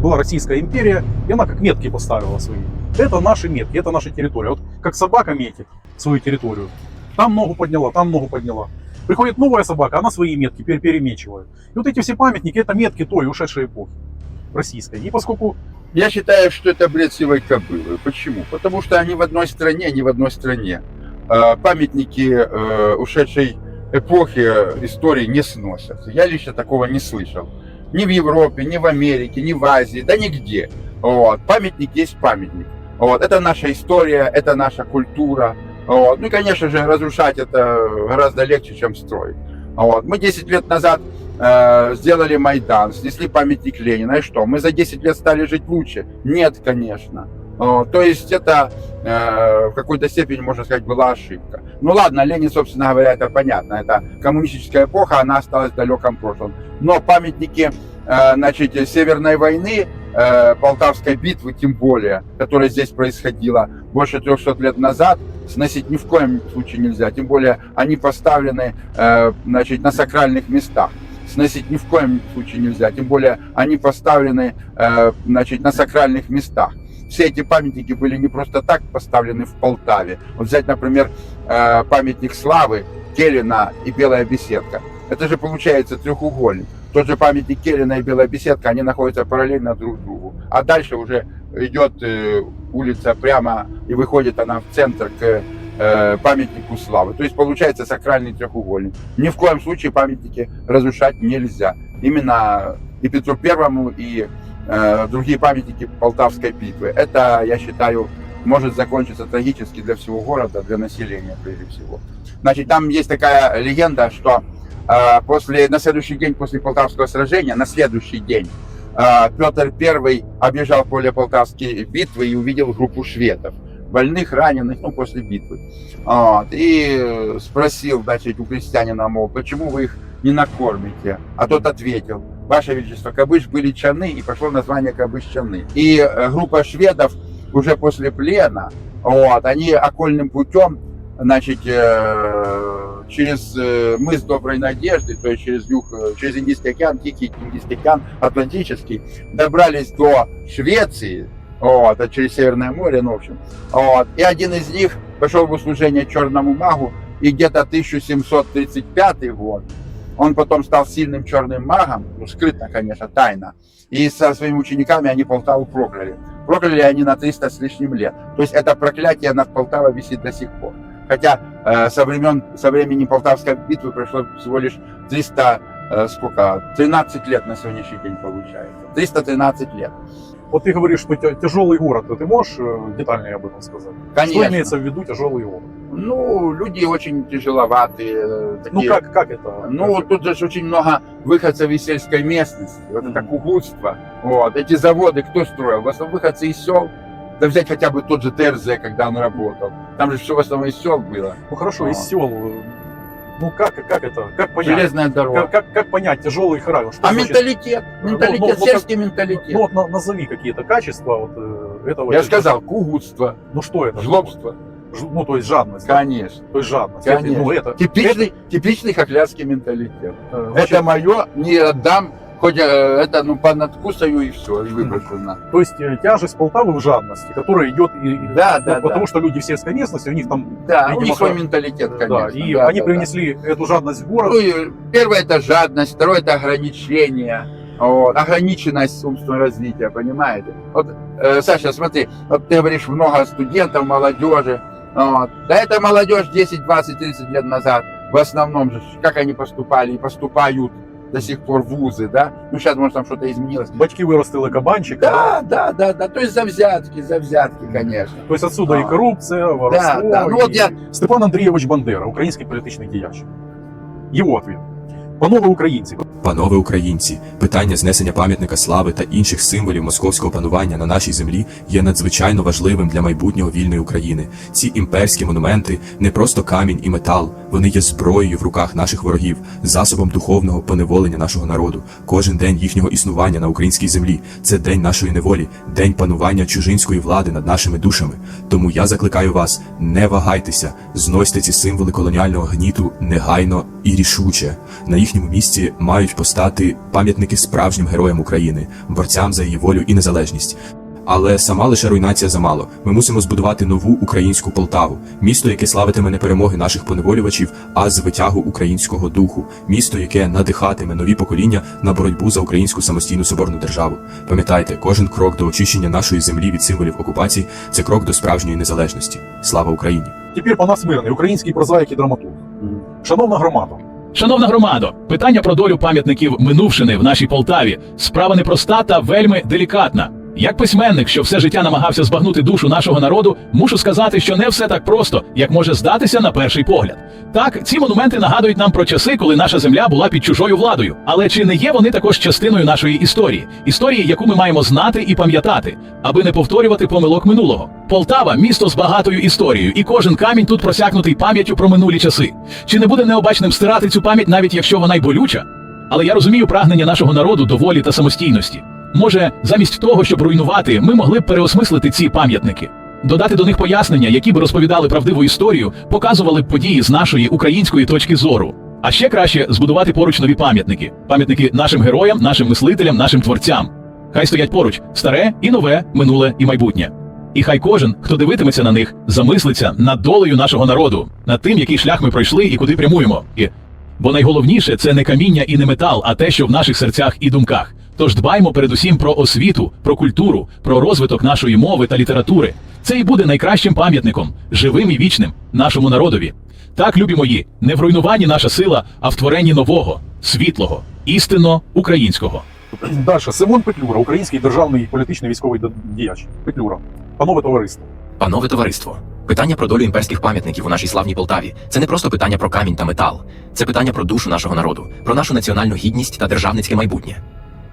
была Российская империя, и она как метки поставила свои. Это наши метки, это наша территория. Вот как собака метит свою территорию. Там ногу подняла, там ногу подняла. Приходит новая собака, она свои метки пере- перемечивает. И вот эти все памятники, это метки той ушедшей эпохи российской. И поскольку Я считаю, что это бред сивой кобылы. Почему? Потому что они в одной стране, они в одной стране. Э, Памятники э, ушедшей эпохи истории не сносятся. Я лично такого не слышал. Ни в Европе, ни в Америке, ни в Азии, да нигде. Вот. Памятник есть памятник. Вот. Это наша история, это наша культура. Вот. Ну и, конечно же, разрушать это гораздо легче, чем строить. Вот. Мы 10 лет назад э, сделали Майдан, снесли памятник Ленина. И что, мы за 10 лет стали жить лучше? Нет, конечно. О, То есть это э, в какой-то степени, можно сказать, была ошибка. Ну ладно, Ленин, собственно говоря, это понятно. Это коммунистическая эпоха, она осталась в далеком прошлом. Но памятники э, значит, Северной войны, э, Полтавской битвы тем более, которая здесь происходила больше 300 лет назад, сносить ни в коем случае нельзя. Тем более они поставлены значит, на сакральных местах. Сносить ни в коем случае нельзя. Тем более они поставлены значит, на сакральных местах. Все эти памятники были не просто так поставлены в Полтаве. Вот взять, например, э, памятник славы, Келлина и Белая беседка. Это же получается треугольник. Тот же памятник Келлина и Белая беседка, они находятся параллельно друг другу. А дальше уже идет э, улица прямо и выходит она в центр к э, памятнику славы. То есть получается сакральный треугольник. Ни в коем случае памятники разрушать нельзя. Именно и Петру Первому, и другие памятники Полтавской битвы. Это, я считаю, может закончиться трагически для всего города, для населения прежде всего. Значит, там есть такая легенда, что э, после, на следующий день после Полтавского сражения, на следующий день, э, Петр I объезжал поле Полтавской битвы и увидел группу шведов, больных, раненых, ну, после битвы. Вот, и э, спросил, значит, у крестьянина, мол, почему вы их не накормите? А тот ответил, Ваше Величество, Кабыш были чаны, и пошло название Кабыш чаны. И э, группа шведов уже после плена, вот, они окольным путем, значит, э, через э, мыс Доброй Надежды, то есть через юг, через Индийский океан, Тихий Индийский океан, Атлантический, добрались до Швеции, вот, а через Северное море, ну, в общем. Вот. И один из них пошел в услужение черному магу, и где-то 1735 год он потом стал сильным черным магом, ну, скрытно, конечно, тайно. И со своими учениками они Полтаву прокляли. Прокляли они на 300 с лишним лет. То есть это проклятие над Полтавой висит до сих пор. Хотя э, со, времен, со времени Полтавской битвы прошло всего лишь 300, э, сколько, 13 лет на сегодняшний день получается. 313 лет. вот ты говоришь, что тя- тяжелый город, ты можешь э, детальнее об этом сказать? Конечно. Что имеется в виду тяжелый город? Ну, люди очень тяжеловатые. э, Ну такие. как, как это? Ну, вот тут же ж очень много выходцев из сельской местности. Вот это Мгм. кугутство. Вот. Эти заводы кто строил? В основном выходцы из сел. Да взять хотя бы тот же ТРЗ, когда он работал. Там же все в основном из сел было. Ну хорошо, А. из сел. Ну как, как это? Как понять? Железная дорога. Как, как, как понять тяжелый характер? Что А значит- менталитет? Ну, Менталитет, ну, ну, сельский менталитет. Ну вот на- назови какие-то качества вот э, этого. Я сказал, кугутство, Ну что это? жлобство. Ж- Ну то есть жадность. да? Конечно. То есть жадность. Конечно. Это, ну это. Типичный, типичный хохлядский менталитет. значит, Это мое, не отдам, хоть э, это ну понадкусаю и все, и выброшу на. То есть э, тяжесть Полтавы в жадности, которая идет и, Да, ну, да, потому да. что люди в сельской местности, у них там, Да, у видимо, них свой да. менталитет, да, конечно. и да, они да, да. принесли эту жадность в город. Ну, первое это жадность, второе это ограничение, вот, ограниченность умственного развития, понимаете? Вот, э, Саша, смотри, вот ты говоришь, много студентов, молодежи, вот. да это молодежь 10, 20, 30 лет назад, в основном же, как они поступали и поступают до сих пор вузы, да? Ну, сейчас, может, там что-то изменилось. Батьки вырастили кабанчика. Да, да, да, да, то есть за взятки, за взятки, конечно. То есть отсюда А. и коррупция, воровство. Да, да. Ну і- от я- Степан Андреевич Бандера, украинский политичный діяч. Его ответ. Панове українці, Панове українці, питання знесення пам'ятника слави та інших символів московського панування на нашій землі є надзвичайно важливим для майбутнього вільної України. Ці імперські монументи не просто камінь і метал, вони є зброєю в руках наших ворогів, засобом духовного поневолення нашого народу. Кожен день їхнього існування на українській землі це день нашої неволі, день панування чужинської влади над нашими душами. Тому я закликаю вас, не вагайтеся, зносьте ці символи колоніального гніту негайно і рішуче. На їхнє їхньому місці мають постати пам'ятники справжнім героям України, борцям за її волю і незалежність. Але сама лише руйнація замало. Ми мусимо збудувати нову українську Полтаву, місто, яке славитиме не перемоги наших поневолювачів, а звитягу українського духу, місто, яке надихатиме нові покоління на боротьбу за українську самостійну соборну державу. Пам'ятайте, кожен крок до очищення нашої землі від символів окупації це крок до справжньої незалежності. Слава Україні! Тепер по нас мирний, український прозаїк і драматург. Шановна громада, Шановна громадо, питання про долю пам'ятників минувшини в нашій Полтаві справа непроста та вельми делікатна. Як письменник, що все життя намагався збагнути душу нашого народу, мушу сказати, що не все так просто, як може здатися на перший погляд. Так, ці монументи нагадують нам про часи, коли наша земля була під чужою владою. Але чи не є вони також частиною нашої історії? Історії, яку ми маємо знати і пам'ятати, аби не повторювати помилок минулого. Полтава місто з багатою історією, і кожен камінь тут просякнутий пам'яттю про минулі часи. Чи не буде необачним стирати цю пам'ять, навіть якщо вона й болюча? Але я розумію прагнення нашого народу до волі та самостійності. Може, замість того, щоб руйнувати, ми могли б переосмислити ці пам'ятники, додати до них пояснення, які б розповідали правдиву історію, показували б події з нашої української точки зору. А ще краще збудувати поруч нові пам'ятники, пам'ятники нашим героям, нашим мислителям, нашим творцям. Хай стоять поруч старе і нове, минуле і майбутнє. І хай кожен, хто дивитиметься на них, замислиться над долею нашого народу, над тим, який шлях ми пройшли і куди прямуємо. І... Бо найголовніше це не каміння і не метал, а те, що в наших серцях і думках. Тож дбаймо передусім про освіту, про культуру, про розвиток нашої мови та літератури. Це і буде найкращим пам'ятником, живим і вічним нашому народові. Так, любі мої, не в руйнуванні наша сила, а в творенні нового, світлого, істинно українського. далі Симон Петлюра, український державний політичний військовий діяч. Петлюра, панове товариство. Панове товариство, питання про долю імперських пам'ятників у нашій славній Полтаві це не просто питання про камінь та метал, це питання про душу нашого народу, про нашу національну гідність та державницьке майбутнє.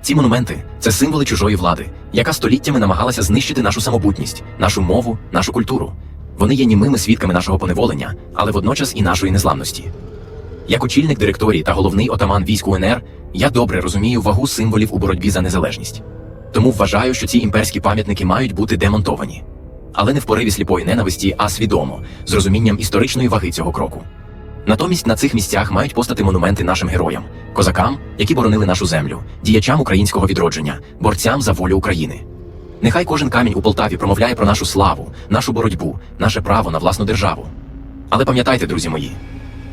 Ці монументи це символи чужої влади, яка століттями намагалася знищити нашу самобутність, нашу мову, нашу культуру. Вони є німими свідками нашого поневолення, але водночас і нашої незламності. Як очільник директорії та головний отаман військ УНР, я добре розумію вагу символів у боротьбі за незалежність. Тому вважаю, що ці імперські пам'ятники мають бути демонтовані але не в пориві сліпої ненависті, а свідомо, з розумінням історичної ваги цього кроку. Натомість на цих місцях мають постати монументи нашим героям, козакам, які боронили нашу землю, діячам українського відродження, борцям за волю України. Нехай кожен камінь у Полтаві промовляє про нашу славу, нашу боротьбу, наше право на власну державу. Але пам'ятайте, друзі мої,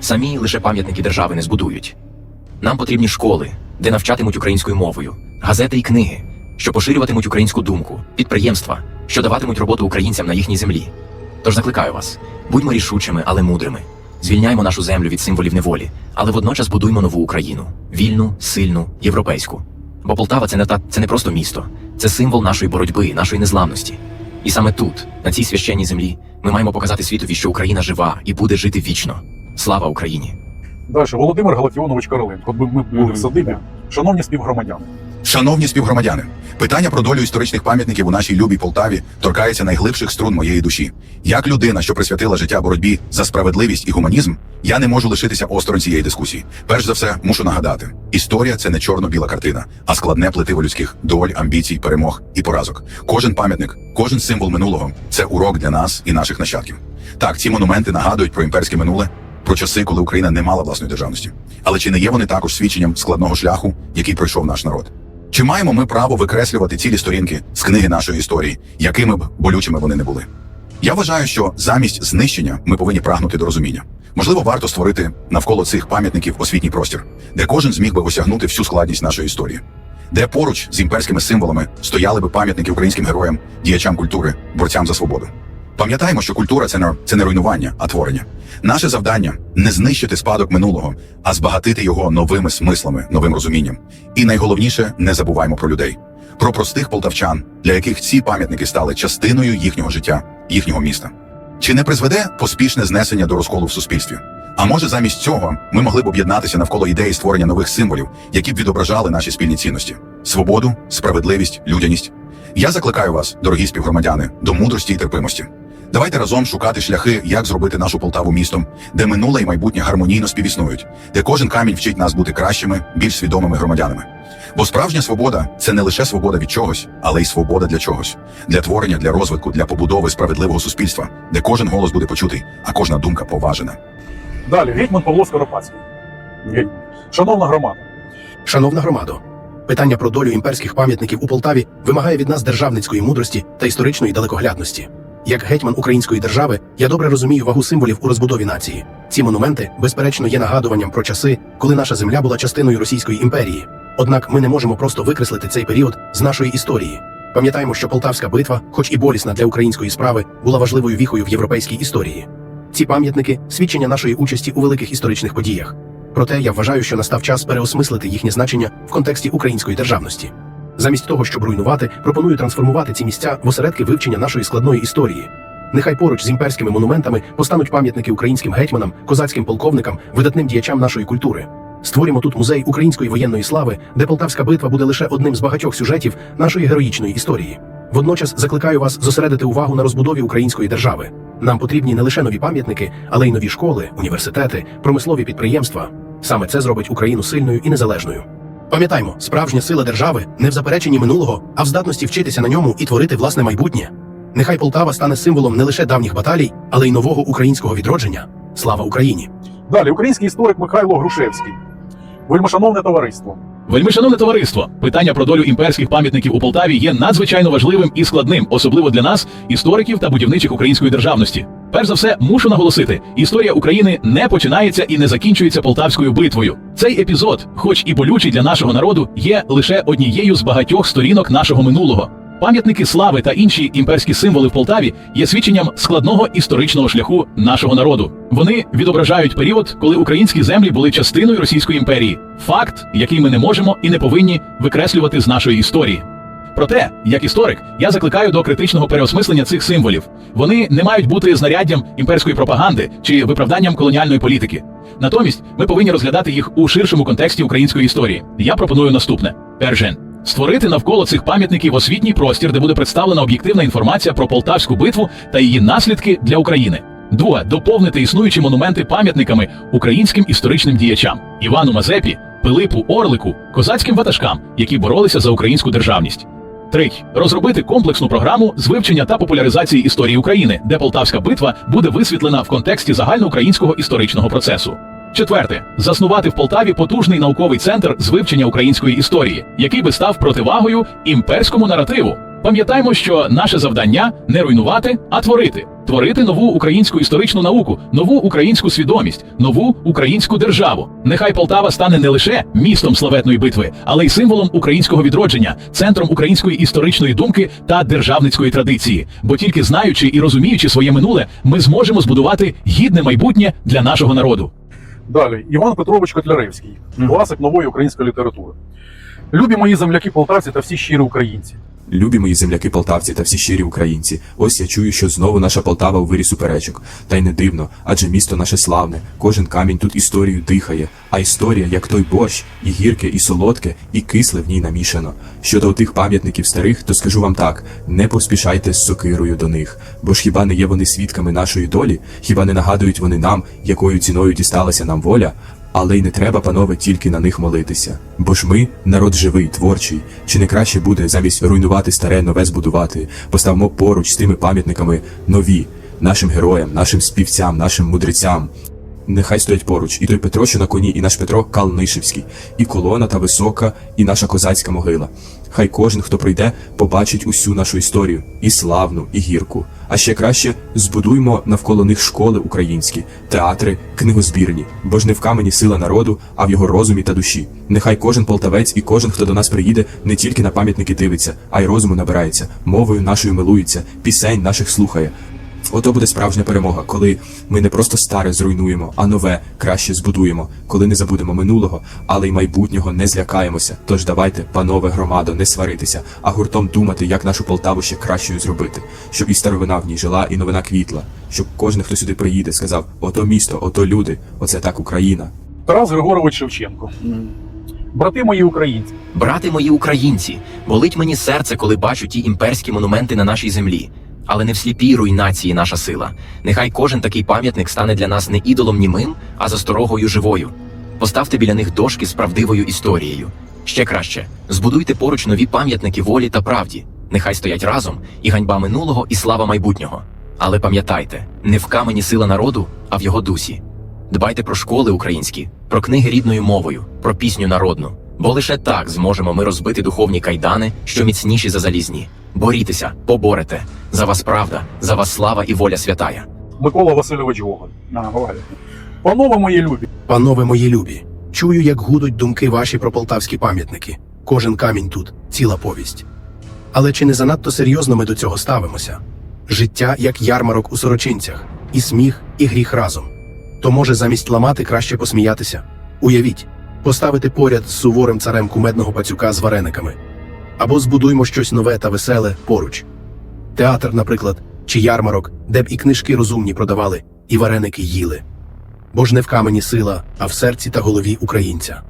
самі лише пам'ятники держави не збудують. Нам потрібні школи, де навчатимуть українською мовою, газети і книги, що поширюватимуть українську думку, підприємства, що даватимуть роботу українцям на їхній землі. Тож закликаю вас, будьмо рішучими, але мудрими. Звільняймо нашу землю від символів неволі, але водночас будуймо нову Україну вільну, сильну, європейську. Бо Полтава це не та це не просто місто, це символ нашої боротьби, нашої незламності. І саме тут, на цій священній землі, ми маємо показати світові, що Україна жива і буде жити вічно. Слава Україні! Далі Володимир Галактіонович Короленко. Ми були в садибі. Шановні співгромадяни. Шановні співгромадяни, питання про долю історичних пам'ятників у нашій любій Полтаві торкається найглибших струн моєї душі. Як людина, що присвятила життя боротьбі за справедливість і гуманізм, я не можу лишитися осторонь цієї дискусії. Перш за все, мушу нагадати: історія це не чорно-біла картина, а складне плетиво людських доль, амбіцій, перемог і поразок. Кожен пам'ятник, кожен символ минулого це урок для нас і наших нащадків. Так, ці монументи нагадують про імперське минуле, про часи, коли Україна не мала власної державності. Але чи не є вони також свідченням складного шляху, який пройшов наш народ? Чи маємо ми право викреслювати цілі сторінки з книги нашої історії, якими б болючими вони не були? Я вважаю, що замість знищення ми повинні прагнути до розуміння. Можливо, варто створити навколо цих пам'ятників освітній простір, де кожен зміг би осягнути всю складність нашої історії, де поруч з імперськими символами стояли би пам'ятники українським героям, діячам культури, борцям за свободу. Пам'ятаємо, що культура це не, це не руйнування, а творення. Наше завдання не знищити спадок минулого, а збагатити його новими смислами, новим розумінням. І найголовніше, не забуваймо про людей, про простих полтавчан, для яких ці пам'ятники стали частиною їхнього життя, їхнього міста. Чи не призведе поспішне знесення до розколу в суспільстві? А може, замість цього ми могли б об'єднатися навколо ідеї створення нових символів, які б відображали наші спільні цінності: свободу, справедливість, людяність. Я закликаю вас, дорогі співгромадяни, до мудрості і терпимості. Давайте разом шукати шляхи, як зробити нашу Полтаву містом, де минуле і майбутнє гармонійно співіснують, де кожен камінь вчить нас бути кращими, більш свідомими громадянами. Бо справжня свобода це не лише свобода від чогось, але й свобода для чогось, для творення, для розвитку, для побудови справедливого суспільства, де кожен голос буде почутий, а кожна думка поважена. Далі гетьман Павло Скоропадський. Геть. Шановна громада, Шановна громадо, питання про долю імперських пам'ятників у Полтаві вимагає від нас державницької мудрості та історичної далекоглядності. Як гетьман української держави, я добре розумію вагу символів у розбудові нації. Ці монументи, безперечно, є нагадуванням про часи, коли наша земля була частиною Російської імперії. Однак ми не можемо просто викреслити цей період з нашої історії. Пам'ятаємо, що Полтавська битва, хоч і болісна для української справи, була важливою віхою в європейській історії. Ці пам'ятники свідчення нашої участі у великих історичних подіях. Проте я вважаю, що настав час переосмислити їхнє значення в контексті української державності. Замість того, щоб руйнувати, пропоную трансформувати ці місця в осередки вивчення нашої складної історії. Нехай поруч з імперськими монументами постануть пам'ятники українським гетьманам, козацьким полковникам, видатним діячам нашої культури. Створимо тут музей української воєнної слави, де Полтавська битва буде лише одним з багатьох сюжетів нашої героїчної історії. Водночас закликаю вас зосередити увагу на розбудові української держави. Нам потрібні не лише нові пам'ятники, але й нові школи, університети, промислові підприємства. Саме це зробить Україну сильною і незалежною. Пам'ятаймо, справжня сила держави не в запереченні минулого, а в здатності вчитися на ньому і творити власне майбутнє. Нехай Полтава стане символом не лише давніх баталій, але й нового українського відродження. Слава Україні! далі український історик Михайло Грушевський. Вельмишановне товариство. Вельмишановне товариство, питання про долю імперських пам'ятників у Полтаві є надзвичайно важливим і складним, особливо для нас, істориків та будівничих української державності. Перш за все, мушу наголосити: історія України не починається і не закінчується полтавською битвою. Цей епізод, хоч і болючий для нашого народу, є лише однією з багатьох сторінок нашого минулого. Пам'ятники слави та інші імперські символи в Полтаві є свідченням складного історичного шляху нашого народу. Вони відображають період, коли українські землі були частиною Російської імперії. Факт, який ми не можемо і не повинні викреслювати з нашої історії. Проте, як історик, я закликаю до критичного переосмислення цих символів. Вони не мають бути знаряддям імперської пропаганди чи виправданням колоніальної політики. Натомість ми повинні розглядати їх у ширшому контексті української історії. Я пропоную наступне: перше. Створити навколо цих пам'ятників освітній простір, де буде представлена об'єктивна інформація про полтавську битву та її наслідки для України. Друге, доповнити існуючі монументи пам'ятниками українським історичним діячам Івану Мазепі, Пилипу Орлику, козацьким ватажкам, які боролися за українську державність. Третє. Розробити комплексну програму з вивчення та популяризації історії України, де Полтавська битва буде висвітлена в контексті загальноукраїнського історичного процесу. Четверте. Заснувати в Полтаві потужний науковий центр з вивчення української історії, який би став противагою імперському наративу. Пам'ятаймо, що наше завдання не руйнувати, а творити. Творити нову українську історичну науку, нову українську свідомість, нову українську державу. Нехай Полтава стане не лише містом славетної битви, але й символом українського відродження, центром української історичної думки та державницької традиції. Бо тільки знаючи і розуміючи своє минуле, ми зможемо збудувати гідне майбутнє для нашого народу. Далі Іван Петрович Котляревський, класик нової української літератури. Любі мої земляки полтавці та всі щирі українці. Любі мої земляки полтавці та всі щирі українці. Ось я чую, що знову наша Полтава у вирі суперечок. Та й не дивно, адже місто наше славне, кожен камінь тут історію дихає, а історія, як той борщ, і гірке, і солодке, і кисле в ній намішано. Щодо тих пам'ятників старих, то скажу вам так: не поспішайте з сокирою до них, бо ж хіба не є вони свідками нашої долі? Хіба не нагадують вони нам, якою ціною дісталася нам воля? Але й не треба, панове, тільки на них молитися. Бо ж ми народ живий, творчий. Чи не краще буде замість руйнувати старе, нове збудувати? Поставмо поруч з тими пам'ятниками нові, нашим героям, нашим співцям, нашим мудрецям. Нехай стоять поруч і той Петро, що на коні, і наш Петро Калнишевський, і колона та висока, і наша козацька могила. Хай кожен, хто прийде, побачить усю нашу історію, і славну, і гірку. А ще краще збудуймо навколо них школи українські, театри, книгозбірні, бо ж не в камені сила народу, а в його розумі та душі. Нехай кожен полтавець і кожен, хто до нас приїде, не тільки на пам'ятники дивиться, а й розуму набирається, мовою нашою милується, пісень наших слухає. Ото буде справжня перемога, коли ми не просто старе зруйнуємо, а нове краще збудуємо, коли не забудемо минулого, але й майбутнього не злякаємося. Тож давайте, панове громадо, не сваритися, а гуртом думати, як нашу Полтаву ще кращою зробити, щоб і старовина в ній жила, і новина квітла, щоб кожен, хто сюди приїде, сказав: ото місто, ото люди, оце так Україна. Тарас Григорович Шевченко. Брати мої українці. Брати мої українці, болить мені серце, коли бачу ті імперські монументи на нашій землі. Але не в сліпій руйнації наша сила. Нехай кожен такий пам'ятник стане для нас не ідолом німим, а засторогою живою. Поставте біля них дошки з правдивою історією. Ще краще збудуйте поруч нові пам'ятники волі та правді. Нехай стоять разом і ганьба минулого, і слава майбутнього. Але пам'ятайте, не в камені сила народу, а в його дусі. Дбайте про школи українські, про книги рідною мовою, про пісню народну. Бо лише так зможемо ми розбити духовні кайдани, що міцніші за залізні. Борітеся, поборете. За вас правда, за вас слава і воля святая. Микола Васильович Гоголь. А, говори. Панове мої любі, Панове мої любі, чую, як гудуть думки ваші про полтавські пам'ятники. Кожен камінь тут ціла повість. Але чи не занадто серйозно ми до цього ставимося? Життя як ярмарок у сорочинцях, і сміх, і гріх разом. То може замість ламати краще посміятися? Уявіть, поставити поряд з суворим царем кумедного пацюка з варениками. Або збудуймо щось нове та веселе поруч. Театр, наприклад, чи ярмарок, де б і книжки розумні продавали, і вареники їли бо ж не в камені сила, а в серці та голові українця.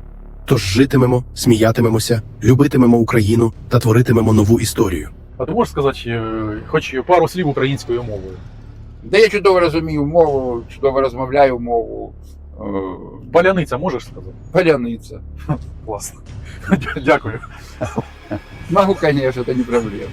Тож житимемо, сміятимемося, любитимемо Україну та творитимемо нову історію. а ти можеш сказати е, хоч пару слів українською мовою? Да я чудово розумію мову, чудово розмовляю мову. Е, Паляниця можеш сказати? Поляниця. Класно. Дякую. Могу, конечно, это не проблема.